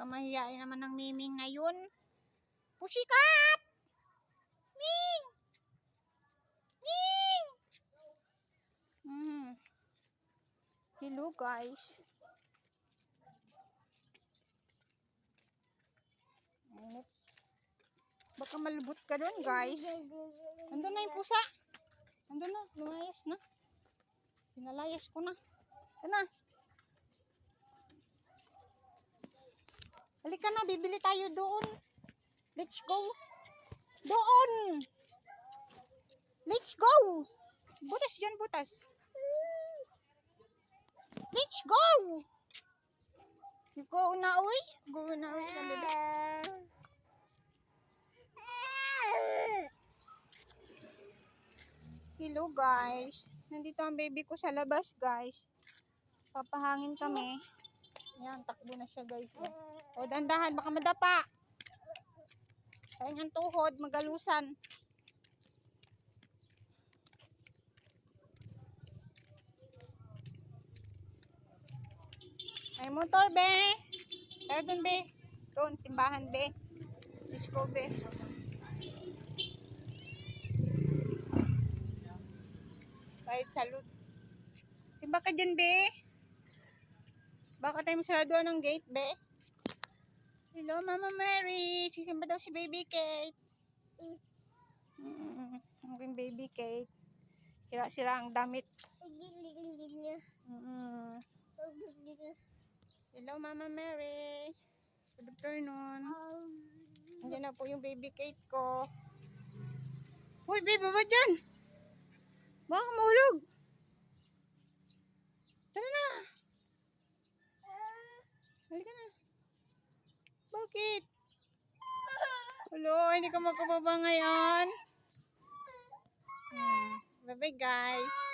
Kamahiyain naman ng miming na yun. Pussycat! Ming! Ming! Mm. Hello guys. Init. Baka malubot ka doon guys. Andun na yung pusa. Andun na, lumayas na. Pinalayas ko na. Ito. Halika na, bibili tayo doon. Let's go. Doon. Let's go. Butas dyan, butas. Let's go. Go na, uy. Go na, uy. Nalala. Hello guys. Nandito ang baby ko sa labas guys. Papahangin kami. Yan, takbo na siya guys. O, dandahan, baka madapa. Kaya ang tuhod, magalusan. Ay, motor, be. Tara dun, be. Doon, simbahan, be. Let's go, be. Kahit salud. Simba ka dyan, be. Baka tayo masaraduan ng gate, be. Hello, Mama Mary. Sisimba daw si Baby Kate. Mm, aking Baby Kate. Sira-sira ang damit. Mm. Hello, Mama Mary. Good afternoon. Andiyan na po yung Baby Kate ko. Uy, babe, baba dyan. Baka mahulog. Tara na. Halika na. Bakit? Hello, hindi ka makababa ngayon. Hmm. Bye-bye, guys.